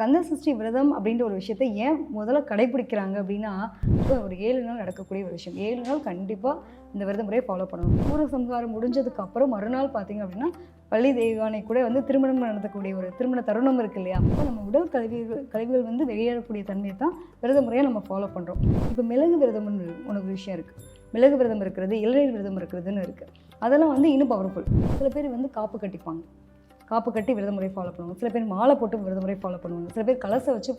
கந்தசஷ்டி விரதம் அப்படின்ற ஒரு விஷயத்தை ஏன் முதல்ல கடைபிடிக்கிறாங்க அப்படின்னா இப்போ ஒரு ஏழு நாள் நடக்கக்கூடிய ஒரு விஷயம். ஏழு நாள் கண்டிப்பாக இந்த விரத முறையை ஃபாலோ பண்ணணும். பூர சம்ஹாரம் முடிஞ்சதுக்கு அப்புறம் மறுநாள் பார்த்தீங்க அப்படின்னா பள்ளி தெய்வானை கூட வந்து திருமணம் நடத்தக்கூடிய ஒரு திருமண தருணம் இருக்கு இல்லையா? அப்போ நம்ம உடல் கழிவுகள் கழிவுகள் வந்து வெளியேறக்கூடிய தன்மையை தான் விரத முறையை நம்ம ஃபாலோ பண்ணுறோம் இப்போ மிளகு விரதம்னு உனக்கு விஷயம் இருக்குது மிளகு விரதம் இருக்கிறது இளநீர் விரதம் இருக்கிறதுன்னு இருக்குது அதெல்லாம் வந்து இன்னும் பவர்ஃபுல் சில பேர் வந்து காப்பு கட்டிப்பாங்க. காப்பு கட்டி விரத முறை ஃபாலோ பண்ணுவாங்க. சில பேர் மாலை போட்டு விரத முறை ஃபாலோ பண்ணுவாங்க. சில பேர் கலசை வச்சு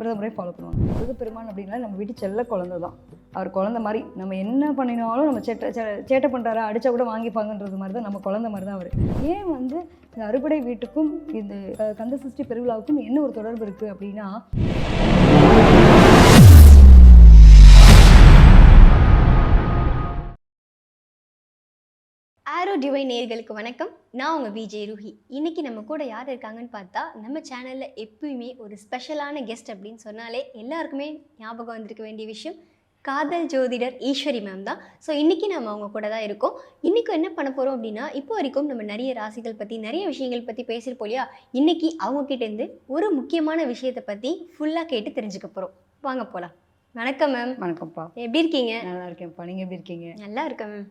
விரத முறை ஃபாலோ பண்ணுவாங்க. முருக பெருமான் அப்படின்னா நம்ம வீட்டு செல்ல குழந்தை தான். அவர் குழந்தை மாதிரி நம்ம என்ன பண்ணினாலும் நம்ம சேட்டை சேட்டை பண்ணுறாரா அடித்தா கூட வாங்கிப்பாங்கன்றது மாதிரி தான் நம்ம குழந்தை மாதிரி தான் அவர். ஏன் வந்து இந்த அறுபடை வீட்டுக்கும் இந்த கந்த சஷ்டி பெருவிழாவுக்கும் என்ன ஒரு தொடர்பு இருக்குது அப்படின்னா ஆரோ டிவைன் நேயர்களுக்கு வணக்கம். நான் உங்கள் விஜய் ருஹி இன்னைக்கு நம்ம கூட யார் இருக்காங்கன்னு பார்த்தா நம்ம சேனலில் எப்பயுமே ஒரு ஸ்பெஷலான கெஸ்ட் அப்படின்னு சொன்னாலே எல்லாருக்குமே ஞாபகம் வந்திருக்க வேண்டிய விஷயம் காதல் ஜோதிடர் ஈஸ்வரி மேம் தான். ஸோ இன்றைக்கி நம்ம அவங்க கூட தான் இருக்கோம். இன்றைக்கும் என்ன பண்ண போகிறோம் அப்படின்னா இப்போ வரைக்கும் நம்ம நிறைய ராசிகள் பற்றி நிறைய விஷயங்கள் பற்றி பேசியிருப்போம் இல்லையா? இன்றைக்கி அவங்கக்கிட்டேருந்து ஒரு முக்கியமான விஷயத்தை பற்றி ஃபுல்லாக கேட்டு தெரிஞ்சுக்க போகிறோம் வாங்க போகலாம் வணக்கம் மேம் வணக்கம்ப்பா. எப்படி இருக்கீங்க? நல்லா இருக்கேன்ப்பா. நீங்கள் எப்படி இருக்கீங்க? நல்லா இருக்கேன் மேம்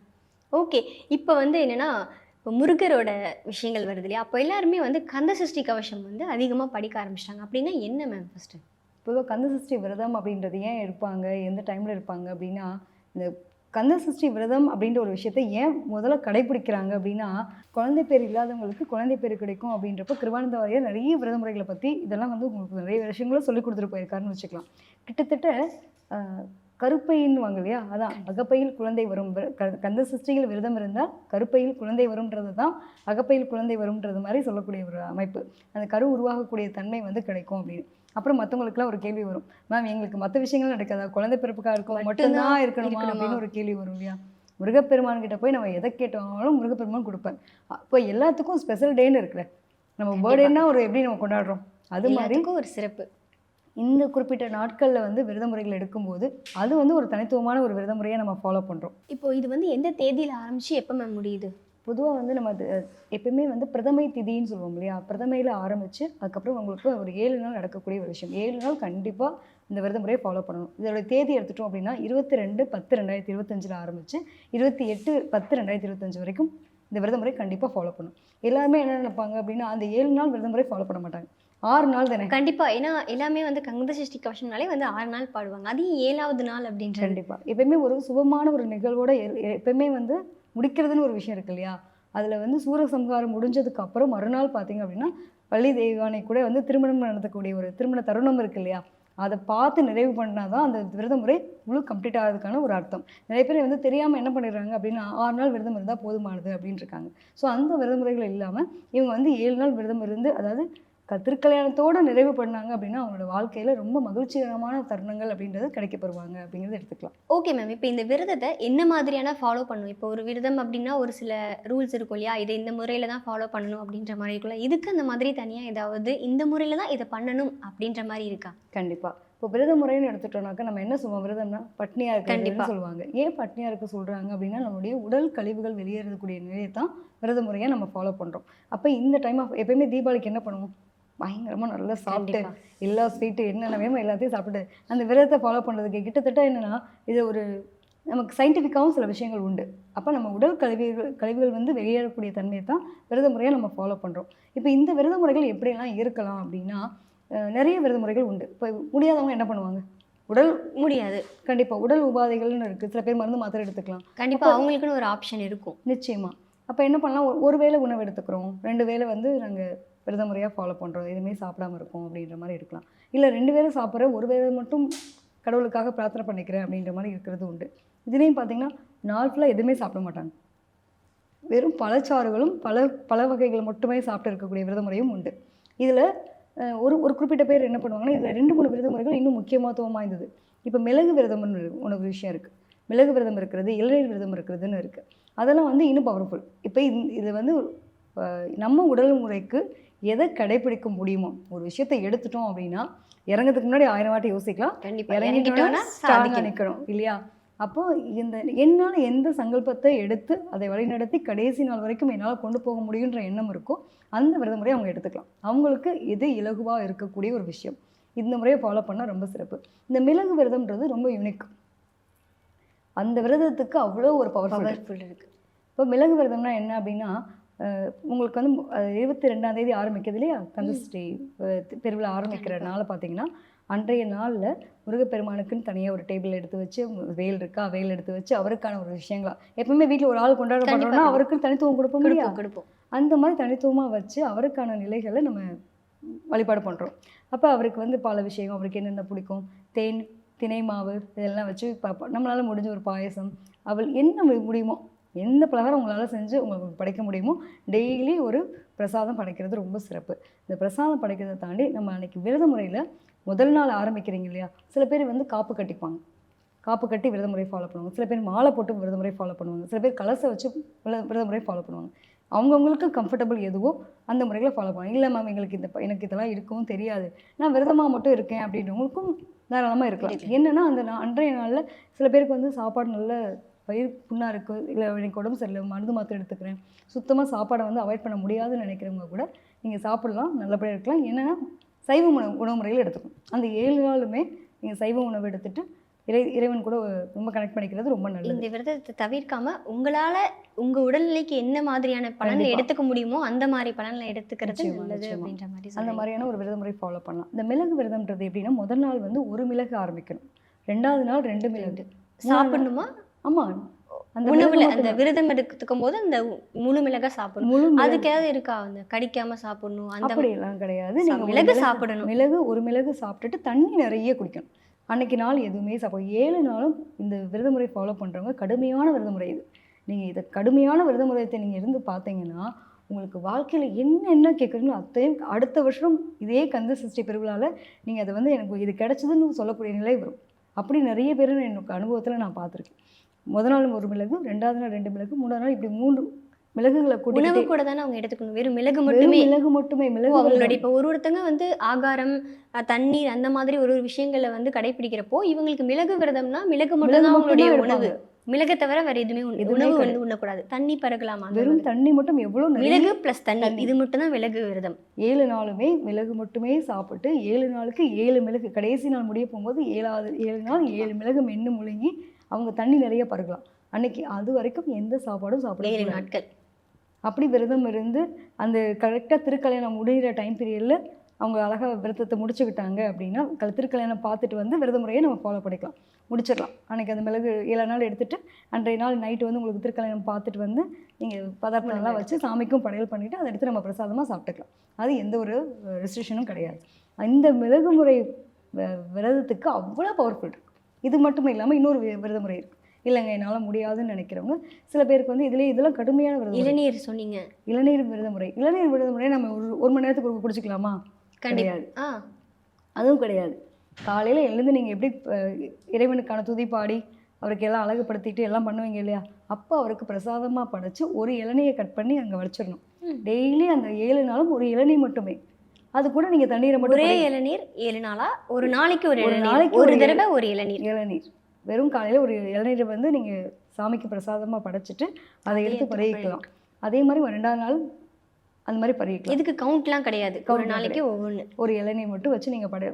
ஓகே. இப்போ வந்து என்னென்னா இப்போ முருகரோட விஷயங்கள் வருது இல்லையா? அப்போ எல்லாருமே வந்து கந்த சஷ்டி கவசம் வந்து அதிகமாக படிக்க ஆரம்பிச்சிட்டாங்க. அப்படின்னா என்ன மேம் ஃபஸ்ட்டு பொதுவாக கந்த சஷ்டி விரதம் அப்படின்றது ஏன் இருப்பாங்க எந்த டைமில் இருப்பாங்க அப்படின்னா இந்த கந்த சஷ்டி விரதம் அப்படின்ற ஒரு விஷயத்தை ஏன் முதல்ல கடைபிடிக்கிறாங்க அப்படின்னா குழந்தை பேர் இல்லாதவங்களுக்கு குழந்தை பேர் கிடைக்கும் அப்படின்றப்ப கிருவானந்த வாரியார் நிறைய விரத முறைகளை பற்றி இதெல்லாம் வந்து உங்களுக்கு நிறைய விஷயங்களும் சொல்லி கொடுத்துட்டு போயிருக்காருன்னு வச்சுக்கலாம். கிட்டத்தட்ட கருப்பைன்னு வாங்க இல்லையா? அதான் அகப்பையில் குழந்தை வரும். கந்த சஷ்டியில் விரதம் இருந்தால் கருப்பையில் குழந்தை வரும்ன்றது தான் அகப்பையில் குழந்தை வரும்ன்றது மாதிரி சொல்லக்கூடிய ஒரு அமைப்பு. அந்த கரு உருவாகக்கூடிய தன்மை வந்து கிடைக்கும் அப்படின்னு. அப்புறம் மற்றவங்களுக்குலாம் ஒரு கேள்வி வரும். மேம் எங்களுக்கு மற்ற விஷயங்கள் நடக்காதா? குழந்தை பிறப்புக்காக இருக்கும். மட்டும்தான் இருக்கணுமா? அப்படின்னு ஒரு கேள்வி வரும் இல்லையா? முருகப்பெருமான் கிட்ட போய் நம்ம எதை கேட்டாலும் முருகப்பெருமான் கொடுப்பார். அப்போ எல்லாத்துக்கும் ஸ்பெஷல் டேன்னு இருக்குல்ல. நம்ம. பர்த்டேன்னா ஒரு எப்படி நம்ம கொண்டாடுறோம்? அது மாதிரி ஒரு சிறப்பு. இந்த குறிப்பிட்ட நாட்களில் வந்து விரத முறைகள் எடுக்கும்போது அது வந்து ஒரு தனித்துவமான ஒரு விரத முறையை நம்ம ஃபாலோ பண்ணுறோம் இப்போ இது வந்து எந்த தேதியில் ஆரம்பிச்சு எப்போ மேம் முடியுது? பொதுவாக வந்து நம்ம அது எப்பயுமே வந்து பிரதமை திதின்னு சொல்லுவோம் இல்லையா? பிரதமையில் ஆரம்பித்து அதுக்கப்புறம் உங்களுக்கு ஒரு ஏழு நாள் நடக்கக்கூடிய ஒரு விஷயம். ஏழு நாள் கண்டிப்பாக இந்த விரத முறையை ஃபாலோ பண்ணணும். இதோட தேதி எடுத்துட்டோம் அப்படின்னா இருபத்தி ரெண்டு பத்து ரெண்டாயிரத்தி இருபத்தஞ்சில் ஆரம்பித்து இருபத்தி எட்டு பத்து ரெண்டாயிரத்தி இருபத்தஞ்சு வரைக்கும் இந்த விரத முறை கண்டிப்பாக ஃபாலோ பண்ணணும். எல்லாருமே என்ன நினைப்பாங்க அப்படின்னா அந்த ஏழு நாள் விரத முறை ஃபாலோ பண்ண மாட்டாங்க. ஆறு நாள் தானே? கண்டிப்பாக ஏன்னா எல்லாமே வந்து கந்த சஷ்டி கவசம்னாலே வந்து ஆறு நாள் பாடுவாங்க. அது ஏழாவது நாள் அப்படின்றது கண்டிப்பாக எப்பயுமே ஒரு சுபமான ஒரு நிகழ்வோட எப்பயுமே வந்து முடிக்கிறதுன்னு ஒரு விஷயம் இருக்கு இல்லையா? அதில் வந்து சூரசம்ஹாரம் முடிஞ்சதுக்கு அப்புறம் மறுநாள் பார்த்தீங்க அப்படின்னா பள்ளி தெய்வானை கூட வந்து திருமணம் நடத்தக்கூடிய ஒரு திருமண தருணம் இருக்கு இல்லையா? அதை பார்த்து நிறைவு பண்ணால் தான் அந்த விரத முறை முழு கம்ப்ளீட் ஆகிறதுக்கான ஒரு அர்த்தம். நிறைய பேர் வந்து தெரியாமல் என்ன பண்ணிடுறாங்க அப்படின்னா ஆறு நாள் விரதம் இருந்தால் போதுமானது அப்படின்னு இருக்காங்க ஸோ அந்த விரத முறைகள் இல்லாமல் இவங்க வந்து ஏழு நாள் விரதம் இருந்து அதாவது திருக்கல்யாணத்தோட நிறைவு பண்ணாங்க அப்படின்னா அவங்களோட வாழ்க்கையில் ரொம்ப மகிழ்ச்சிகரமான தருணங்கள் அப்படின்றது கிடைக்கப்பெறுவாங்க அப்படிங்கிறத எடுத்துக்கலாம். ஓகே மேம் இப்போ இந்த விரதத்தை என்ன மாதிரியான ஃபாலோ பண்ணணும்? இப்போ ஒரு விரதம் அப்படின்னா ஒரு சில ரூல்ஸ் இருக்கும் இல்லையா? இதை இந்த முறையில் தான் ஃபாலோ பண்ணணும் அப்படின்ற மாதிரி இருக்குல்ல இதுக்கு அந்த மாதிரி தனியாக ஏதாவது இந்த முறையில் தான் இதை பண்ணணும் அப்படின்ற மாதிரி இருக்கா? கண்டிப்பாக இப்போ விரத முறைன்னு எடுத்துட்டோம்னாக்கா நம்ம என்ன சொல்லுவோம்? விரதம்னா பட்னியாக கண்டிப்பா. இருக்கிறதுன்னு சொல்லுவாங்க. ஏன் பட்னியாக இருக்க சொல்கிறாங்க அப்படின்னா நம்மளுடைய உடல் கழிவுகள் வெளியேறக்கூடிய நிலையை தான் விரத முறையை நம்ம ஃபாலோ பண்ணுறோம் அப்போ இந்த டைம் ஆஃப் எப்பயுமே தீபாவளிக்கு என்ன பண்ணுவோம்? பயங்கரமாக நல்லா சாப்பிட்டு. எல்லா ஸ்வீட்டு என்னென்ன வேணுமோ எல்லாத்தையும் சாப்பிட்டு அந்த விரதத்தை ஃபாலோ பண்ணுறதுக்கு கிட்டத்தட்ட என்னென்னா இது ஒரு நமக்கு சயின்டிஃபிக்காகவும் சில விஷயங்கள் உண்டு. அப்போ நம்ம உடல் கழிவுகள் கழிவுகள் வந்து வெளியேறக்கூடிய தன்மையை தான் விரத முறையை நம்ம ஃபாலோ பண்ணுறோம் இப்போ இந்த விரத முறைகள் எப்படியெல்லாம் இருக்கலாம் அப்படின்னா நிறைய விரத முறைகள் உண்டு. இப்போ முடியாதவங்க என்ன பண்ணுவாங்க? உடல் முடியாது. கண்டிப்பாக உடல் உபாதைகள்னு இருக்குது சில பேர் மருந்து மாத்திரை எடுத்துக்கலாம். கண்டிப்பாக அவங்களுக்குன்னு ஒரு ஆப்ஷன் இருக்கும். நிச்சயமாக அப்போ என்ன பண்ணலாம்? ஒரு- ஒரு வேளை உணவு எடுத்துக்கிறோம். ரெண்டு வேளை வந்து நாங்கள் விரத முறையாக ஃபாலோ பண்ணுறோம் எதுவுமே சாப்பிடாம இருக்கோம் அப்படின்ற மாதிரி இருக்கலாம். இல்லை ரெண்டு பேரும் சாப்பிட்ற ஒரு வேலை மட்டும் கடவுளுக்காக பிரார்த்தனை பண்ணிக்கிறேன் அப்படின்ற மாதிரி இருக்கிறது உண்டு. இதுலேயும் பார்த்தீங்கன்னா நாள் ஃபுல்லாக எதுவுமே சாப்பிட மாட்டாங்க. வெறும் பழச்சாறுகளும் பல பல வகைகளை மட்டுமே சாப்பிட்டு இருக்கக்கூடிய விரத முறையும் உண்டு. இதில் ஒரு ஒரு குறிப்பிட்ட பேர் என்ன பண்ணுவாங்கன்னா இதில் ரெண்டு மூணு விரத முறைகள் இன்னும் முக்கியத்துவம் வாய்ந்தது இப்போ மிளகு விரதம்னு ஒன்று ஒரு விஷயம் இருக்குது மிளகு விரதம் இருக்கிறது இளநீர் விரதம் இருக்கிறதுன்னு இருக்குது அதெல்லாம் வந்து இன்னும் பவர்ஃபுல் இப்போ இது வந்து நம்ம உடல் முறைக்கு எதை கடைபிடிக்க முடியுமோ ஒரு விஷயத்தை எடுத்துட்டோம் அப்படின்னா இறங்கிறதுக்கு முன்னாடி ஆயிரம் வாட்டி யோசிக்கலாம். கண்டிப்பாக இறங்கிட்டோம்னா நிற்கணும் இல்லையா? அப்போ இந்த என்னால் எந்த சங்கல்பத்தை எடுத்து அதை வழிநடத்தி கடைசி நாள் வரைக்கும் என்னால் கொண்டு போக முடியுன்ற எண்ணம் இருக்கோ அந்த விரத முறையை அவங்க எடுத்துக்கலாம். அவங்களுக்கு எது இலகுவாக இருக்கக்கூடிய ஒரு விஷயம். இந்த முறையை ஃபாலோ பண்ணால் ரொம்ப சிறப்பு. இந்த மிளகு விரதம்ன்றது ரொம்ப யூனிக் அந்த விரதத்துக்கு அவ்வளோ ஒரு பவர்ஃபுல் பவர்ஃபுல் இருக்கு. இப்போ மிளகு விரதம்னா என்ன அப்படின்னா உங்களுக்கு வந்து இருபத்தி ரெண்டாம் தேதி ஆரம்பிக்குது இல்லையா? கந்தசஷ்டி அஹ், தி- பெருவிழா ஆரம்பிக்கிற நாளை பார்த்தீங்கன்னா அன்றைய நாளில் முருகப்பெருமானுக்குன்னு தனியாக ஒரு டேபிள் எடுத்து வச்சு வேல் இருக்கா? வேல் எடுத்து வச்சு அவருக்கான ஒரு விஷயங்களா? எப்பவுமே வீட்டில் ஒரு ஆள் கொண்டாடப்படுறோம்னா கண்டிப்பா. அவருக்கு தனித்துவம் கொடுப்போம் இல்லையா? கொடுப்போம் அந்த மாதிரி தனித்துவமாக வச்சு அவருக்கான நிலைகளை நம்ம வழிபாடு பண்ணுறோம் அப்போ அவருக்கு வந்து பால் விஷயம் அவருக்கு என்னென்ன பிடிக்கும்? தேன் தினை மாவு இதெல்லாம் வச்சு பார்ப்போம் நம்மளால் முடிஞ்ச ஒரு பாயசம் அவள் என்ன முடியுமோ எந்த பலகாரம் உங்களால் செஞ்சு உங்களுக்கு படைக்க முடியுமோ டெய்லி ஒரு பிரசாதம் படைக்கிறது ரொம்ப சிறப்பு. இந்த பிரசாதம் படைக்கிறதை தாண்டி நம்ம அன்னைக்கு விரத முறையில் முதல் நாள் ஆரம்பிக்கிறீங்க இல்லையா சில பேர் வந்து காப்பு கட்டிப்பாங்க. காப்பு கட்டி விரத முறை ஃபாலோ பண்ணுவாங்க. சில பேர் மாலை போட்டு விரத முறை ஃபாலோ பண்ணுவாங்க. சில பேர் கலசை வச்சு விரத- முறை ஃபாலோ பண்ணுவாங்க. அவங்கவுங்களுக்கு கம்ஃபர்டபுள் எதுவோ அந்த முறைகளை ஃபாலோ பண்ணுவாங்க. இல்லை மேம் எங்களுக்கு இந்த எனக்கு இதெல்லாம் இருக்கவும் தெரியாது. நான் விரதமாக மட்டும் இருக்கேன் அப்படின்றவங்களுக்கும் தாராளமாக இருக்கலாம். என்னன்னா அந்த அன்றைய நாளில் சில பேருக்கு வந்து சாப்பாடு நல்ல வயிறு புண்ணாக இருக்குது இல்லை எனக்கு உடம்பு சரியில்லை மருந்து மாத்திரை எடுத்துக்கிறேன். சுத்தமாக சாப்பாடை வந்து அவாய்ட் பண்ண முடியாதுன்னு நினைக்கிறவங்க கூட நீங்கள் சாப்பிடலாம் நல்லபடியாக இருக்கலாம். என்னென்னா சைவ உணவு உணவு முறையில் எடுத்துக்கணும். அந்த ஏழு நாளுமே நீங்கள் சைவ உணவு எடுத்துட்டு இறை இறைவன் கூட ரொம்ப கனெக்ட் பண்ணிக்கிறது ரொம்ப நல்லது. இந்த விரதத்தை தவிர்க்காம உங்களால உங்க உடல்நிலைக்கு என்ன மாதிரியான கண்டிப்பா. எடுத்துக்க முடியுமோ அந்த மாதிரி பலன்களை எடுத்துக்கிறது நல்லது. அப்படின்ற மாதிரி அந்த. மாதிரியான ஒரு விரத முறை ஃபாலோ பண்ணலாம். இந்த மிளகு விரதம்ன்றது எப்படின்னா முதல் நாள் வந்து ஒரு மிளகு ஆரம்பிக்கணும். ரெண்டாவது நாள் ரெண்டு மிளகு. சாப்பிடணுமா? ஆமா. அந்த உணவுல அந்த விரதம் எடுத்துக்கும் போது அந்த முழு மிளகா சாப்பிடணும். அதுக்காவது இருக்கா? அந்த கடிக்காம சாப்பிடணும் அந்த அப்படியெல்லாம் கிடையாது. நீங்க மிளகு சாப்பிடணும். மிளகு ஒரு மிளகு சாப்பிட்டுட்டு தண்ணி நிறைய குடிக்கணும். அன்னைக்கு நாள் எதுவுமே சாப்பிடும் ஏழு நாளும் இந்த விரத முறை ஃபாலோ பண்றவங்க கடுமையான விரத முறை இது. நீங்க இதை கடுமையான விரத முறையத்தை நீங்க இருந்து பார்த்தீங்கன்னா உங்களுக்கு வாழ்க்கையில என்னென்ன கேட்குறீங்களோ அத்தையும் அடுத்த வருஷம் இதே கந்த சஷ்டி பெருவிழால நீங்க அதை வந்து எனக்கு இது கிடைச்சதுன்னு சொல்லக்கூடிய நிலை வரும். அப்படி நிறைய பேர் எனக்கு அனுபவத்துல நான் பார்த்துருக்கேன். முதல் நாள் ஒரு மிளகு ரெண்டாவது நாள் ரெண்டு மிளகு மூணாவது நாள் இப்படி மூன்று மிளகுகளை உணவு கூட தானே அவங்க எடுத்துக்கணும் வெறும் மிளகு மட்டுமே மிளகு மட்டுமே மிளகு அவங்களுடைய இப்போ ஒரு ஒருத்தங்க வந்து ஆகாரம் தண்ணீர் அந்த மாதிரி ஒரு ஒரு விஷயங்களை வந்து கடைபிடிக்கிறப்போ இவங்களுக்கு மிளகு விரதம்னா மிளகு மட்டும் தான் அவங்களுடைய உணவு. மிளகை தவிர வேற எதுவுமே உண- எதுவுமே உணவு. வந்து உண்ணக்கூடாது தண்ணி பருகலாமா வெறும்? தண்ணி மட்டும் எவ்வளோ மிளகு பிளஸ் தண்ணி தண்ணி. இது மட்டும் தான் மிளகு விரதம் ஏழு நாளுமே மிளகு மட்டுமே சாப்பிட்டு ஏழு நாளுக்கு ஏழு மிளகு கடைசி நாள் முடிய போகும்போது ஏழாவது ஏழு நாள் ஏழு மிளகு மென்று முழுங்கி அவங்க தண்ணி நிறைய பருகலாம். அன்னைக்கு அது வரைக்கும் எந்த சாப்பாடும் சாப்பிட. நாட்கள். அப்படி விரதம் இருந்து அந்த கரெக்டாக திருக்கல்யாணம் முடிகிற டைம் பீரியடில் அவங்க அழகாக விரதத்தை முடிச்சுக்கிட்டாங்க அப்படின்னா கல் திருக்கல்யாணம் பார்த்துட்டு வந்து விரத முறையை நம்ம ஃபாலோ பண்ணிக்கலாம். முடிச்சிடலாம். அன்னைக்கு அந்த மிளகு ஏழு நாள் எடுத்துட்டு அன்றைய நாள் நைட்டு வந்து உங்களுக்கு திருக்கல்யாணம் பார்த்துட்டு வந்து நீங்கள் பதார்த்தம்லாம் வச்சு சாமிக்கும் படையல் பண்ணிவிட்டு அதை எடுத்து நம்ம பிரசாதமாக சாப்பிட்டுக்கலாம். அது எந்த ஒரு ரெஸ்ட்ரிக்ஷனும் கிடையாது. இந்த மிளகு முறை விரதத்துக்கு அவ்வளோ பவர்ஃபுல் இது மட்டும் இல்லாமல் இன்னொரு விரத முறை இருக்குது இல்லைங்க என்னால் முடியாதுன்னு நினைக்கிறவங்க சில பேருக்கு வந்து இதுலேயே இதெல்லாம் கடுமையான விரத முறை இளநீர் சொன்னீங்க. இளநீர் விரத முறை இளநீர் விரத முறையை நம்ம ஒரு ஒரு மணி நேரத்துக்கு குடிச்சிக்கலாமா? கிடையாது. ஆ. அதுவும் கிடையாது. காலையில் எழுந்து நீங்கள் எப்படி இறைவனுக்கான துதி பாடி அவருக்கு எல்லாம் அழகுபடுத்திட்டு எல்லாம் பண்ணுவீங்க இல்லையா? அப்போ அவருக்கு பிரசாதமாக படைச்சு ஒரு இளநியை கட் பண்ணி அங்கே வச்சிடணும். டெய்லி அந்த ஏழு நாளும் ஒரு இளநீ மட்டுமே. அது கூட நீங்கள் தண்ணீரை மட்டும் ஒரே இளநீர் ஏழு நாளா? ஒரு நாளைக்கு ஒரு ஒரு நாளைக்கு ஒரு தடவை ஒரு இளநீர். இளநீர். வெறும் காலையில் ஒரு இளநீரை வந்து நீங்கள் சாமிக்கு பிரசாதமாக படைச்சிட்டு அதை எடுத்து பருகிக்கலாம் அதே மாதிரி ரெண்டாவது நாள் அந்த மாதிரி பருகிக்கலாம் இதுக்கு கவுண்ட்லாம் கிடையாது. ஒரு நாளைக்கு ஒவ்வொன்று ஒரு இளநீர் மட்டும் வச்சு நீங்கள் பட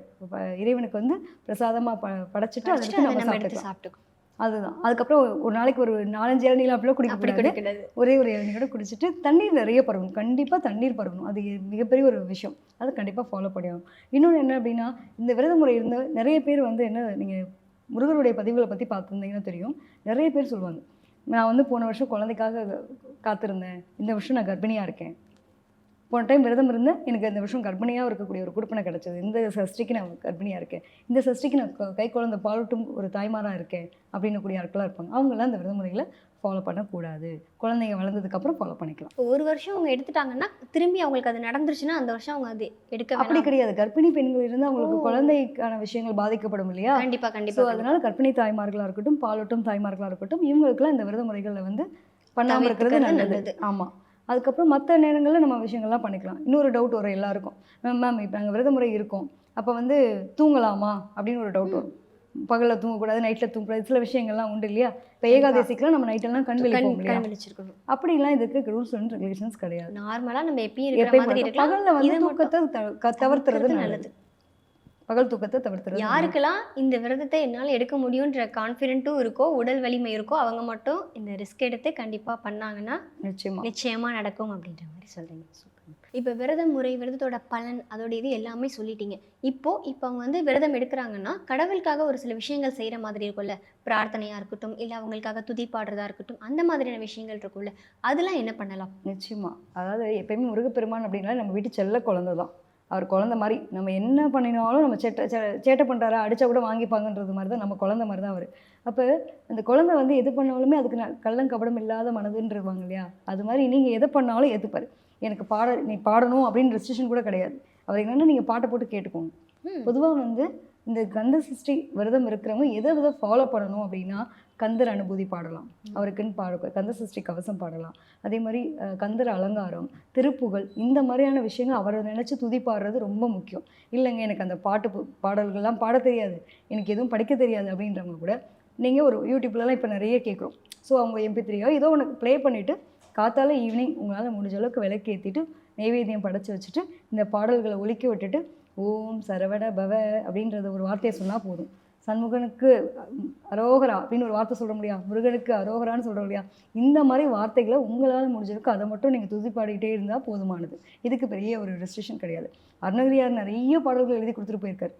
இறைவனுக்கு வந்து பிரசாதமாக ப படைச்சிட்டு அதை நம்ம சாப்பிட்டுக்கலாம். சாப்பிட்டுக்கணும் அதுதான். அதுக்கப்புறம் ஒரு நாளைக்கு ஒரு நாலஞ்சு இளநீர் அப்படிலாம் அப்படி குடிக்க கிடைக்கிறது ஒரே ஒரு இளநீரோட குடிச்சிட்டு தண்ணீர் நிறைய பருகணும் கண்டிப்பாக தண்ணீர் பருகணும் அது மிகப்பெரிய ஒரு விஷயம். அது கண்டிப்பாக ஃபாலோ பண்ணியாகும் இன்னொன்று என்ன அப்படின்னா இந்த விரத முறை இருந்த நிறைய பேர் வந்து என்ன நீங்கள் முருகருடைய பதிவுகளை பற்றி பார்த்துருந்தீங்கன்னா தெரியும். நிறைய பேர் சொல்லுவாங்க நான் வந்து போன வருஷம் குழந்தைக்காக காத்திருந்தேன். இந்த வருஷம் நான் கர்ப்பிணியாக இருக்கேன். போன டைம் விரதம் இருந்தேன் எனக்கு இந்த வருஷம் கர்ப்பிணியாக இருக்கக்கூடிய ஒரு குடுப்பனை கிடச்சது. இந்த சஷ்டிக்கு நான் கர்ப்பிணியாக இருக்கேன். இந்த சஷ்டிக்கு நான் க- குழந்தை பாலூட்டும் ஒரு தாய்மாராக இருக்கேன் அப்படின்னு கூடிய ஆட்களாக இருப்பாங்க. அவங்களாம் இந்த விரதமுறைகளை ஃபாலோ பண்ணக்கூடாது. குழந்தைங்க வளர்ந்ததுக்கப்புறம் ஃபாலோ பண்ணிக்கலாம். ஒரு வருஷம் அவங்க எடுத்துட்டாங்கன்னா திரும்பி அவங்களுக்கு அது நடந்துருச்சுன்னா அந்த வருஷம் அவங்க அது எடுக்க அப்படி கிடையாது. கர்ப்பிணி பெண்கள் இருந்து அவங்களுக்கு. குழந்தைக்கான விஷயங்கள் பாதிக்கப்படும் இல்லையா? கண்டிப்பா ஸோ கண்டிப்பா கண்டிப்பா. அதனால கர்ப்பிணி தாய்மார்களாக இருக்கட்டும் பாலூட்டும் தாய்மார்களாக இருக்கட்டும் இவங்களுக்குலாம் இந்த விரத முறைகளில் வந்து பண்ணாமல் இருக்கிறது நல்லது. ஆமாம் அதுக்கப்புறம் மற்ற நேரங்களில் நம்ம விஷயங்கள்லாம் பண்ணிக்கலாம். இன்னொரு டவுட் வரும் எல்லாருக்கும். மேம் இப்போ நாங்கள் விரத முறை இருக்கோம். அப்போ வந்து தூங்கலாமா? அப்படின்னு ஒரு டவுட் வரும். பகலில் தூங்கக்கூடாது நைட்டில் தூங்கக்கூடாது சில விஷயங்கள்லாம் உண்டு இல்லையா? இப்போ ஏகாதசிக்கெலாம் நம்ம நைட்டெல்லாம் கண் விழிச்சிருக்கணும். அப்படிலாம் இதுக்கு ரூல்ஸ் அண்ட் ரெகுலேஷன்ஸ் கிடையாது. நார்மலா நம்ம எப்பயும் பகல்ல வந்து தூக்கத்தை தவிர்த்துறது நல்லது. பகல் தூக்கத்தை நல்லது. யாருக்கெல்லாம் இந்த விரதத்தை என்னால் எடுக்க முடியுன்ற கான்ஃபிடென்ட்டும் இருக்கோ உடல் வலிமை இருக்கோ அவங்க மட்டும் இந்த ரிஸ்க் எடுத்து கண்டிப்பா பண்ணாங்கன்னா நிச்சயமா. நிச்சயமா நடக்கும் அப்படின்ற மாதிரி சூப்பர். இப்போ விரத முறை விரதத்தோட பலன் அதோட இது எல்லாமே சொல்லிட்டீங்க. இப்போ இப்போ அவங்க வந்து விரதம் எடுக்கிறாங்கன்னா கடவுளுக்காக ஒரு சில விஷயங்கள் செய்யற மாதிரி இருக்கும்ல. பிரார்த்தனையா இருக்கட்டும் இல்ல அவங்களுக்காக துதி பாடுறதா இருக்கட்டும் அந்த மாதிரியான விஷயங்கள் இருக்கும்ல. அதெல்லாம் என்ன பண்ணலாம்? நிச்சயமா. அதாவது எப்பயுமே முருகப்பெருமான் அப்படின்னா நம்ம வீட்டு செல்ல குழந்தை தான் அவர் குழந்தை மாதிரி நம்ம என்ன பண்ணினாலும் நம்ம சேட்டை சேட்டை பண்ணுறாரா அடிச்சா கூட வாங்கிப்பாங்கன்றது மாதிரி தான் நம்ம குழந்தை மாதிரி தான் அவர். அப்போ அந்த குழந்தை வந்து எது பண்ணாலுமே அதுக்கு ந- கள்ளம் கபடம் இல்லாத மனதுன்றவாங்க இல்லையா? அது மாதிரி நீங்கள் எதை பண்ணாலும் ஏற்றுப்பார் எனக்கு பாட நீ பாடணும் அப்படின்னு ரெஸ்ட்ரிக்ஷன் கூட கிடையாது. அவர் என்னென்னா நீங்கள் பாட்டை போட்டு கேட்டுக்கோங்க. பொதுவாக வந்து இந்த கந்த சஷ்டி விரதம் இருக்கிறவங்க எதை விதை ஃபாலோ பண்ணணும் அப்படின்னா கந்தர் அனுபூதி பாடலாம். அவருக்குன்னு பாட கந்த சஷ்டி கவசம் பாடலாம். அதே மாதிரி கந்தர் அலங்காரம் திருப்புகழ் இந்த மாதிரியான விஷயங்கள் அவரை நினச்சி துதி பாடுறது ரொம்ப முக்கியம். இல்லைங்க எனக்கு அந்த பாட்டு பு- பாடல்கள்லாம் பாட தெரியாது. எனக்கு எதுவும் படிக்க தெரியாது அப்படின்றவங்க கூட நீங்கள் ஒரு யூடியூப்லலாம் இப்போ நிறைய கேட்குறோம் ஸோ அவங்க எம்பி த்ரீயோ ஏதோ ஒன்று ப்ளே பண்ணிவிட்டு காத்தால ஈவினிங் உங்களால் முடிஞ்ச அளவுக்கு விளக்கு ஏற்றிட்டு நைவேத்தியம் வச்சுட்டு இந்த பாடல்களை ஒலிக்க விட்டுட்டு ஓம் சரவண பவ அப்படின்றத ஒரு வார்த்தையை சொன்னால் போதும். சண்முகனுக்கு அரோகரா அப்படின்னு ஒரு வார்த்தை சொல்ல முடியா முருகனுக்கு அரோகரான்னு சொல்கிறோம் முடியா இந்த மாதிரி வார்த்தைகளை உங்களால் முடிஞ்சதுக்கு அதை மட்டும் நீங்கள் துதி பாடிக்கிட்டே இருந்தால் போதுமானது. இதுக்கு பெரிய ஒரு ரெஸ்ட்ரிக்ஷன் கிடையாது. அருணகிரியார் நிறைய பாடல்கள் எழுதி கொடுத்துட்டு போயிருக்காரு.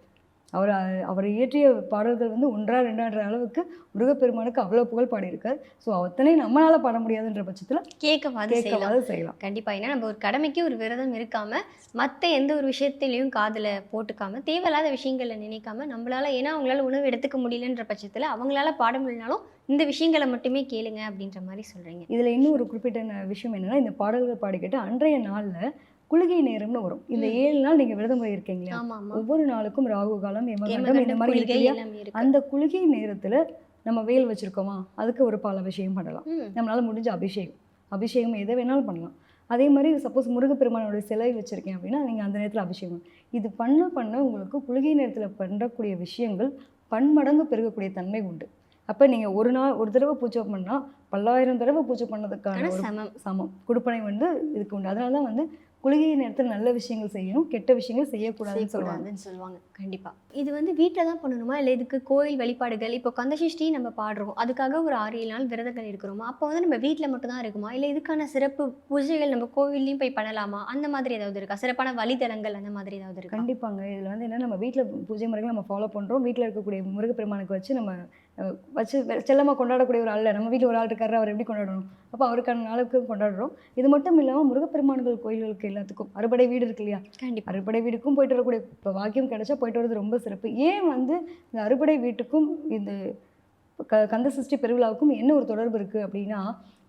அவர் அவர் இயற்றிய பாடல்கள் வந்து ஒன்றா ரெண்டான்ற அளவுக்கு முருகப்பெருமானுக்கு அவ்வளோ புகழ் பாடியிருக்கார். ஸோ அத்தனை நம்மளால பாட முடியாதுன்ற பட்சத்தில் கேட்கவாது கேட்கவாது செய்யலாம். கண்டிப்பா. ஏன்னா நம்ம ஒரு கடமைக்கு ஒரு விரதம் இருக்காம மத்த எந்த ஒரு விஷயத்திலையும் காதுல போட்டுக்காம தேவையில்லாத விஷயங்களை நினைக்காம நம்மளால ஏன்னா அவங்களால உணவு எடுத்துக்க முடியலன்ற பட்சத்துல அவங்களால பாட முடியலனாலும் இந்த விஷயங்களை மட்டுமே கேளுங்க அப்படின்ற மாதிரி சொல்றீங்க. இதில் இன்னும் ஒரு குறிப்பிட்ட விஷயம் என்னன்னா இந்த பாடல்கள் பாடிக்கிட்டு அன்றைய நாளில் குளிகை நேரம்னு வரும். இந்த. ஏழு நாள் நீங்கள் விரதம் இருக்கீங்க இல்லையா ஆமா ஆமா ஒவ்வொரு நாளுக்கும் ராகு காலம் யமகண்டம் இந்த மாதிரி இருக்கு குளிகை இல்லையா எல்லாமே இருக்கு. அந்த குளிகை நேரத்தில் நம்ம வேல் வச்சிருக்கோமா? அதுக்கு ஒரு பால் அபிஷேகம் பண்ணலாம். நம்மளால முடிஞ்ச அபிஷேகம். அபிஷேகம் எதை வேணாலும் பண்ணலாம். அதே மாதிரி சப்போஸ் முருகப்பெருமானோட சிலை வச்சுருக்கேன் அப்படின்னா நீங்கள் அந்த நேரத்தில் அபிஷேகம். இது பண்ண பண்ண உங்களுக்கு குளிகை நேரத்தில் பண்ணக்கூடிய விஷயங்கள் பன்மடங்கு பெருகக்கூடிய தன்மை உண்டு. அப்போ நீங்கள் ஒரு நாள் ஒரு தடவை பூஜை பண்ணால் பல்லாயிரம் தடவை பூஜை பண்ணதுக்கான சமம். சமம். கொடுப்பனை வந்து இதுக்கு உண்டு. அதனால தான் வந்து குளிகை நேரத்தில் நல்ல விஷயங்கள் செய்யணும் கெட்ட விஷயங்கள் செய்யக்கூடாதுன்னு சொல்லுவாங்க செய்யக்கூடாதுன்னு சொல்லுவாங்க. கண்டிப்பா. இது வந்து வீட்டில் தான் பண்ணணுமா? இல்லை இதுக்கு கோயில் வழிபாடுகள் இப்போ கந்தசஷ்டி நம்ம பாடுறோம். அதுக்காக ஒரு ஆறு ஏழு நாள் விரதங்கள் இருக்கிறோமா? அப்போ வந்து நம்ம வீட்டில் மட்டும் தான் இருக்குமா? இல்லை இதுக்கான சிறப்பு பூஜைகள் நம்ம கோவில்லையும் போய் பண்ணலாமா? அந்த மாதிரி ஏதாவது இருக்கா? சிறப்பான வழித்தலங்கள் அந்த மாதிரி ஏதாவது இருக்கா? கண்டிப்பாங்க. இதில் வந்து என்ன நம்ம வீட்டில் பூஜை முறைகள் நம்ம ஃபாலோ பண்ணுறோம் வீட்டில் இருக்கக்கூடிய முருகப்பெருமானுக்கு வச்சு நம்ம வச்சு வெ- செல்லமா கொண்டாடக்கூடிய ஒரு ஆள் நம்ம வீட்டில் ஒரு ஆள் இருக்காரு அவர் எப்படி கொண்டாடணும்? அப்போ அவருக்கான நாளுக்கு கொண்டாடுறோம். இது மட்டும் இல்லாமல் முருகப்பெருமான்கள் கோயில்களுக்கு எல்லாத்துக்கும் அறுபடை வீடு இருக்கு இல்லையா? கண்டிப்பா. அறுபடை வீட்டுக்கும் போயிட்டு வரக்கூடிய இப்போ வாக்கியம் கிடைச்சா போயிட்டு வர்றது ரொம்ப சிறப்பு. ஏன் வந்து இந்த அறுபடை வீட்டுக்கும் இந்த க கந்த சஷ்டி பெருவிழாவுக்கும் என்ன ஒரு தொடர்பு இருக்குது அப்படின்னா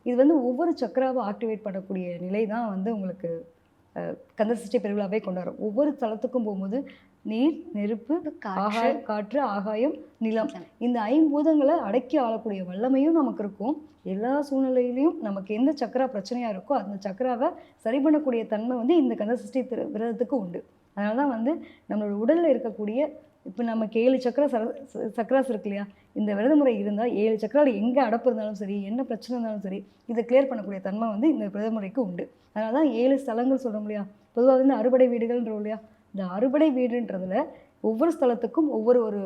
இது வந்து ஒவ்வொரு சக்கராவை ஆக்டிவேட் பண்ணக்கூடிய நிலை தான் வந்து உங்களுக்கு அஹ், கந்த சஷ்டி பெருவிழாவே கொண்டாடும் ஒவ்வொரு தளத்துக்கும் போகும்போது நீர் நெருப்பு ஆகாய காற்று ஆகாயம் நிலம். இந்த ஐம்பூதங்களை அடக்கி ஆளக்கூடிய வல்லமையும் நமக்கு இருக்கும். எல்லா சூழ்நிலையிலையும் நமக்கு எந்த சக்கரா பிரச்சனையாக இருக்கோ அந்த சக்கராவை சரி பண்ணக்கூடிய தன்மை வந்து இந்த கந்த சஷ்டி திரு விரதத்துக்கு உண்டு. அதனால தான் வந்து நம்மளோட உடலில் இருக்கக்கூடிய இப்போ நமக்கு ஏழு சக்கர சர சக்கராஸ் இருக்கு இல்லையா? இந்த விரத முறை இருந்தால் ஏழு சக்கராவில் எங்கே அடப்பு இருந்தாலும் சரி என்ன பிரச்சனை இருந்தாலும் சரி இதை கிளியர் பண்ணக்கூடிய தன்மை வந்து இந்த விரத முறைக்கு உண்டு. அதனால தான் ஏழு ஸ்தலங்கள் சொல்கிறோம் இல்லையா? பொதுவாக வந்து அறுபடை வீடுகள்ன்றோம் இல்லையா? இந்த அறுபடை வீடுன்றதுல ஒவ்வொரு ஸ்தலத்துக்கும் ஒவ்வொரு ஒரு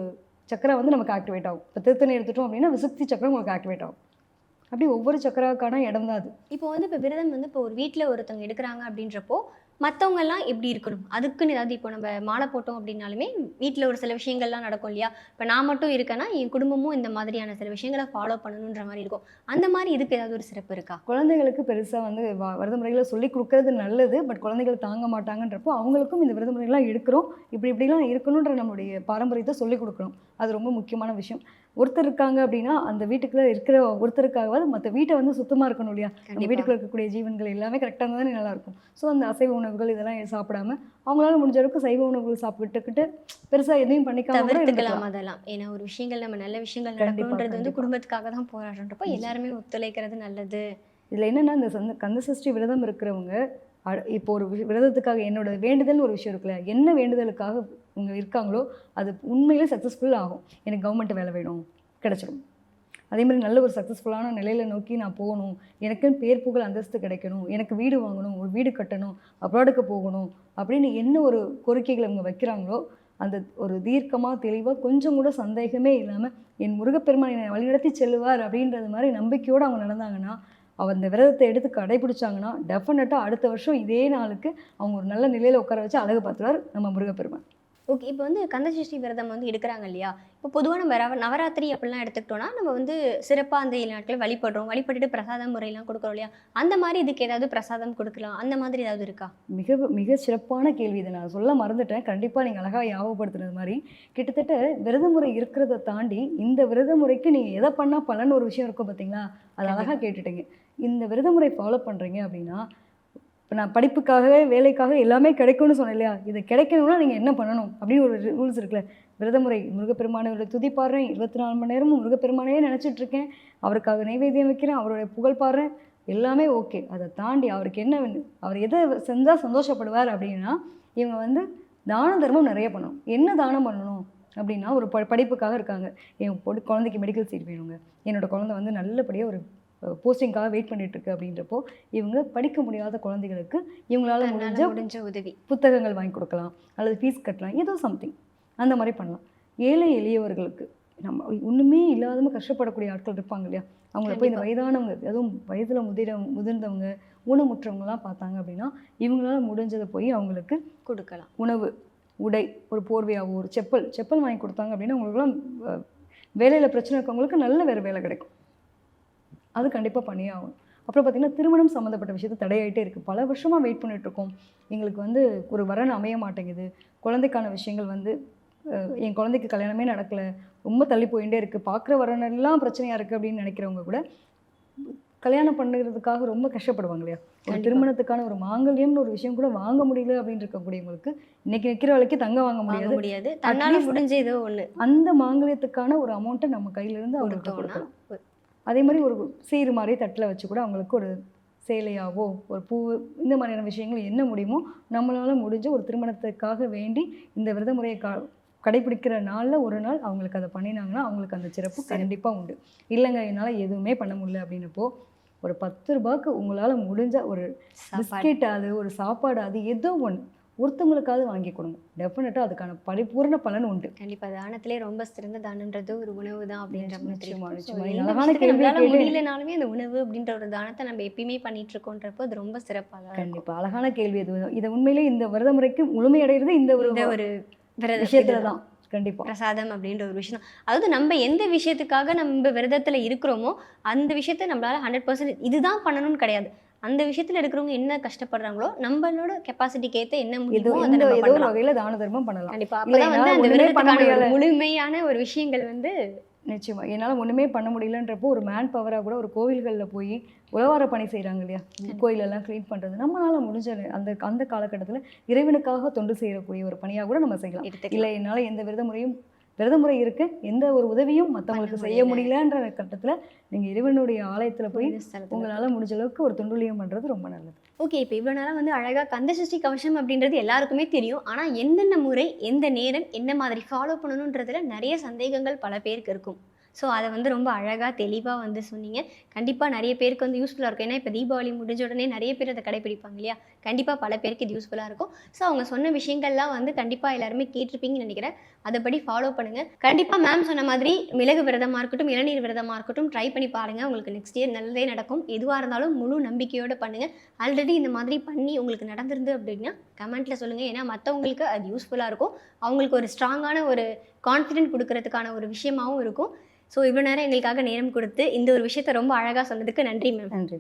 சக்கரம் வந்து நமக்கு ஆக்டிவேட் ஆகும். இப்போ திருத்தணி எடுத்துட்டோம் அப்படின்னா விசுக்தி சக்கரம் உங்களுக்கு ஆக்டிவேட் ஆகும். அப்படி ஒவ்வொரு சக்கராக்கான இடம் தான் அது. இப்போ வந்து இப்போ விரதம் வந்து இப்போ ஒரு வீட்டில் ஒருத்தவங்க எடுக்கிறாங்க அப்படின்றப்போ மத்தவங்க எல்லாம் எப்படி இருக்கணும்? அதுக்குன்னு ஏதாவது இப்போ நம்ம மாலை போட்டோம் அப்படின்னாலுமே வீட்டில் ஒரு சில விஷயங்கள்லாம் நடக்கும் இல்லையா? இப்போ நான் மட்டும் இருக்கேன்னா என் குடும்பமும் இந்த மாதிரியான சில விஷயங்களை ஃபாலோ பண்ணணுன்ற மாதிரி இருக்கும். அந்த மாதிரி இதுக்கு ஏதாவது ஒரு சிறப்பு இருக்கா? குழந்தைகளுக்கு பெருசாக வந்து விரத முறைகளை சொல்லி கொடுக்கறது நல்லது. பட் குழந்தைகள் தாங்க மாட்டாங்கன்றப்போ அவங்களுக்கும் இந்த விரத முறைகள்லாம் எடுக்கிறோம். இப்படி இப்படிலாம் இருக்கணுன்ற நம்மளுடைய பாரம்பரியத்தை சொல்லி கொடுக்கணும். அது ரொம்ப முக்கியமான விஷயம். ஒருத்தர் இருக்காங்க அப்படின்னா அந்த வீட்டுக்குள்ள இருக்கிற ஒருத்தருக்காகவாது மற்ற வீட்டை வந்து சுத்தமாக இருக்கணும் இல்லையா? நம்ம வீட்டுக்குள்ள இருக்கக்கூடிய ஜீவன்கள் எல்லாமே கரெக்டாக இருந்தால் தானே நல்லா இருக்கும். ஸோ அந்த அசைவ உணவுகள் இதெல்லாம் சாப்பிடாம அவங்களால முடிஞ்ச அளவுக்கு சைவ உணவுகள் சாப்பிட்டுக்கிட்டு பெருசாக எதையும் பண்ணிக்காம. தவிர்த்துக்கலாம் அதெல்லாம் ஏன்னா ஒரு விஷயங்கள் நம்ம நல்ல விஷயங்கள் நடக்கணுன்றது வந்து. குடும்பத்துக்காக தான் போராடுறப்போ. எல்லாருமே ஒத்துழைக்கிறது நல்லது இதில் என்னென்னா இந்த சந்த கந்த சஷ்டி விரதம் இருக்கிறவங்க இப்போ ஒரு விரதத்துக்காக என்னோட வேண்டுதல்னு ஒரு விஷயம் இருக்குல்ல என்ன வேண்டுதலுக்காக இவங்க இருக்காங்களோ அது உண்மையிலே சக்ஸஸ்ஃபுல் ஆகும் எனக்கு கவர்மெண்ட் வேலை வேணும் கிடச்சிடும் அதே மாதிரி நல்ல ஒரு சக்ஸஸ்ஃபுல்லான நிலையில் நோக்கி நான் போகணும். எனக்குன்னு பேர் புகழ் அந்தஸ்து கிடைக்கணும். எனக்கு வீடு வாங்கணும் ஒரு வீடு கட்டணும் அப்ராடுக்கு போகணும் அப்படின்னு என்ன ஒரு கோரிக்கைகளை அவங்க வைக்கிறாங்களோ அந்த ஒரு தீர்க்கமாக தெளிவாக கொஞ்சம் கூட சந்தேகமே இல்லாமல் என் முருகப்பெருமான் என்னை வழிநடத்தி செல்லுவார் அப்படின்றது மாதிரி நம்பிக்கையோடு அவங்க நடந்தாங்கன்னா அவள் அந்த விரதத்தை எடுத்து கடைபிடிச்சாங்கன்னா டெஃபினட்டாக அடுத்த வருஷம் இதே நாளுக்கு அவங்க ஒரு நல்ல நிலையில் உட்கார வச்சு அழகு பார்த்துருவார் நம்ம முருகப்பெருமான். ஓகே இப்போ வந்து கந்தசஷ்டி விரதம் வந்து எடுக்கிறாங்க இல்லையா? இப்போ பொதுவாக நம்ம நவராத்திரி அப்படிலாம் எடுத்துக்கிட்டோம்னா நம்ம வந்து சிறப்பாக அந்த ஏழு நாட்கள் வழிபடுறோம் வழிபட்டுட்டு பிரசாதம் முறையெல்லாம் கொடுக்குறோம் இல்லையா? அந்த மாதிரி இதுக்கு ஏதாவது பிரசாதம் கொடுக்கலாம் அந்த மாதிரி ஏதாவது இருக்கா? மிக மிக சிறப்பான கேள்வி இதை நான் சொல்ல மறந்துட்டேன். கண்டிப்பாக நீங்கள் அழகாக ஞாபகப்படுத்துனது மாதிரி. கிட்டத்தட்ட விரத முறை இருக்கிறத தாண்டி இந்த விரத முறைக்கு நீங்கள் எதை பண்ணால் பலன் ஒரு விஷயம் இருக்கும் பார்த்தீங்களா அது அழகாக கேட்டுட்டீங்க. இந்த விரத முறை ஃபாலோ பண்ணுறீங்க அப்படின்னா இப்போ நான் படிப்புக்காகவே வேலைக்காக எல்லாமே கிடைக்கும்னு சொன்னேன் இல்லையா? இது கிடைக்கணும்னா நீங்கள் என்ன பண்ணணும்? அப்படின்னு ஒரு ரூல்ஸ் இருக்குல்ல. விரதமுறை முருகப்பெருமானவரை துதி பாடுறேன் இருபத்தி நாலு மணி நேரமும் முருகப்பெருமானையே நினச்சிட்ருக்கேன் அவருக்காக நைவேத்தியம் வைக்கிறேன் அவருடைய புகழ் பாடுறேன். எல்லாமே ஓகே அதை தாண்டி அவருக்கு என்ன வேணும் அவர் எதை செஞ்சால் சந்தோஷப்படுவார் அப்படின்னா இவங்க வந்து தான தர்மம் நிறைய பண்ணணும். என்ன தானம் பண்ணணும்? அப்படின்னா ஒரு ப படிப்புக்காக இருக்காங்க. என் பொடி குழந்தைக்கு மெடிக்கல் சீட் வேணுங்க. என்னோட குழந்தை வந்து நல்லபடியாக ஒரு போஸ்டிங்காக வெயிட் பண்ணிட்டு இருக்கு அப்படின்றப்போ இவங்க படிக்க முடியாத குழந்தைகளுக்கு இவங்களால முடிஞ்ச முடிஞ்ச உதவி. புத்தகங்கள் வாங்கி கொடுக்கலாம் அல்லது ஃபீஸ் கட்டலாம் ஏதோ சம்திங் அந்த மாதிரி பண்ணலாம். ஏழை எளியவர்களுக்கு நம்ம ஒன்றுமே இல்லாதம கஷ்டப்படக்கூடிய ஆட்கள் இருப்பாங்க இல்லையா? அவங்கள போய் இந்த வயதானவங்க அதுவும் வயதில் முதிர முதிர்ந்தவங்க ஊனமுற்றவங்கலாம் பார்த்தாங்க அப்படின்னா இவங்களால முடிஞ்சதை போய் அவங்களுக்கு கொடுக்கலாம். உணவு உடை ஒரு போர்வையாவோ ஒரு செப்பல் செப்பல் வாங்கி கொடுத்தாங்க அப்படின்னா அவங்களுக்குலாம் வேலையில் பிரச்சனை இருக்கவங்களுக்கு நல்ல வேறு வேலை கிடைக்கும். அது கண்டிப்பாக பண்ணியே ஆகணும் அப்புறம் பார்த்திங்கன்னா திருமணம் சம்மந்தப்பட்ட விஷயத்தை தடையாயிட்டே இருக்குது பல வருஷமாக வெயிட் பண்ணிட்டு இருக்கோம் எங்களுக்கு வந்து ஒரு வரன் அமைய மாட்டேங்குது. குழந்தைக்கான விஷயங்கள் வந்து என் குழந்தைக்கு கல்யாணமே நடக்கலை. ரொம்ப தள்ளி போயிட்டே இருக்குது பார்க்குற வரனெல்லாம் பிரச்சனையாக இருக்குது அப்படின்னு நினைக்கிறவங்க கூட கல்யாணம் பண்ணுறதுக்காக ரொம்ப கஷ்டப்படுவாங்க இல்லையா ஒரு. திருமணத்துக்கான ஒரு மாங்கல்யம்னு ஒரு விஷயம் கூட வாங்க முடியல அப்படின்னு இருக்கக்கூடியவங்களுக்கு இன்னைக்கு நிற்கிற வேலைக்கு தங்கம் வாங்க முடியாது. முடியாது. முடிஞ்ச ஏதோ ஒண்ணு. அந்த மாங்கல்யத்துக்கான ஒரு அமௌண்ட்டை நம்ம கையில இருந்து அவங்களுக்கு கொடுக்கலாம். அதே மாதிரி ஒரு சீர் மாதிரி தட்டில் வச்சு கூட அவங்களுக்கு ஒரு சேலையாவோ ஒரு பூ இந்த மாதிரியான விஷயங்கள் என்ன முடியுமோ நம்மளால முடிஞ்ச ஒரு திருமணத்துக்காக வேண்டி இந்த விரத முறையை கா கடைபிடிக்கிற நாளில் ஒரு நாள் அவங்களுக்கு அதை பண்ணினாங்கன்னா அவங்களுக்கு அந்த சிறப்பு. கண்டிப்பாக உண்டு. இல்லைங்க என்னால் எதுவுமே பண்ண முடியல அப்படின்னப்போ ஒரு பத்து ரூபாய்க்கு உங்களால் முடிஞ்ச ஒரு பிஸ்கெட் அது ஒரு சாப்பாடு அது ஏதோ ஒன்று ஒருத்தவங்களுக்காவது வாங்கி கொடுங்க. டெஃபினட்டாக அதுக்கான பரிபூர்ண பலன் உண்டு. கண்டிப்பா தானத்திலே ரொம்ப சிறந்த தானம்ன்றது ஒரு உணவு தான் அப்படின்ற முடியலனாலுமே அந்த உணவு அப்படின்ற ஒரு தானத்தை நம்ம எப்பயுமே பண்ணிட்டு இருக்கோன்றப்போ அது ரொம்ப சிறப்பா தான் இருக்கும். கண்டிப்பா. அழகான கேள்வி அது இதை உண்மையிலே இந்த விரத முறைக்கு முழுமையடைகிறது இந்த ஒரு ஒரு விஷயத்துல. தான். கண்டிப்பா. பிரசாதம் அப்படின்ற ஒரு விஷயம் தான். அதாவது நம்ம எந்த விஷயத்துக்காக நம்ம விரதத்துல இருக்கிறோமோ அந்த விஷயத்த நம்மளால ஹண்ட்ரட் பர்சன்ட் இதுதான் பண்ணணும்னு கிடையாது. அந்த விஷயத்துல இருக்கிறவங்க என்ன கஷ்டப்படுறாங்களோ நம்மளோட கெப்பாசிட்டிக்கு ஏத்த என்ன முடியுமோ நம்ம ஏதோ ஒரு பண்ணலாம். வகையில தான தர்மம் பண்ணலாம். அப்பதான் வந்து அந்த விரதத்துக்கான. முழுமையான ஒரு விஷயங்கள் வந்து நிச்சயமா. என்னால ஒண்ணுமே பண்ண முடியலன்றப்போ ஒரு மேன் பவரா கூட ஒரு கோவில்கள்ல போய் உழவார பணி செய்றாங்க இல்லையா? கோயிலெல்லாம் க்ளீன் பண்றது. நம்மளால முடிஞ்ச அந்த அந்த காலகட்டத்துல இறைவனுக்காக தொண்டு செய்யக்கூடிய ஒரு பணியா கூட நம்ம செய்யலாம். இல்ல என்னால எந்த விரத முறையும் விரத முறை இருக்கு எந்த ஒரு உதவியும் மத்தவங்களுக்கு பண்ண செய்ய முடியல. முடியலன்ற கட்டத்துல நீங்க இறைவனுடைய ஆலயத்துல போய். உங்களால முடிஞ்ச அளவுக்கு ஒரு தொண்டுலியம் பண்றது ரொம்ப நல்லது ஓகே இப்போ இவ்வளோ நேரம் வந்து அழகாக கந்தசஷ்டி கவசம் அப்படின்றது எல்லாருக்குமே தெரியும் ஆனால் எந்தெந்த முறை எந்த நேரம் என்ன மாதிரி ஃபாலோ பண்ணணுன்றதுல நிறைய சந்தேகங்கள் பல பேருக்கு இருக்கும் ஸோ அதை வந்து ரொம்ப அழகாக தெளிவாக வந்து சொன்னீங்க. கண்டிப்பாக நிறைய பேருக்கு வந்து யூஸ்ஃபுல்லாக இருக்கும். ஏன்னா இப்போ தீபாவளி முடிஞ்ச உடனே நிறைய பேர் அதை கடைப்பிடிப்பாங்க இல்லையா? கண்டிப்பாக பல பேருக்கு இது யூஸ்ஃபுல்லாக இருக்கும். ஸோ அவங்க சொன்ன விஷயங்கள்லாம் வந்து கண்டிப்பாக எல்லாருமே கேட்டிருப்பீங்கன்னு நினைக்கிறேன். அதைப்படி ஃபாலோ பண்ணுங்கள் கண்டிப்பாக மேம் சொன்ன மாதிரி மிளகு விரதமாக இருக்கட்டும் இளநீர் விரதமாக இருக்கட்டும் ட்ரை பண்ணி பாருங்கள் உங்களுக்கு நெக்ஸ்ட் இயர் நல்லதே நடக்கும். எதுவாக இருந்தாலும் முழு நம்பிக்கையோடு பண்ணுங்கள் ஆல்ரெடி இந்த மாதிரி பண்ணி உங்களுக்கு நடந்திருந்து அப்படின்னா கமெண்ட்டில் சொல்லுங்கள் ஏன்னா மற்றவங்களுக்கு அது யூஸ்ஃபுல்லாக இருக்கும். அவங்களுக்கு ஒரு ஸ்ட்ராங்கான ஒரு கான்ஃபிடென்ட் கொடுக்கறதுக்கான ஒரு விஷயமாகவும் இருக்கும். ஸோ இவ்வளோ நேரம் எங்களுக்காக நேரம் கொடுத்து இந்த ஒரு விஷயத்தை ரொம்ப அழகாக சொன்னதுக்கு நன்றி மேம் நன்றி.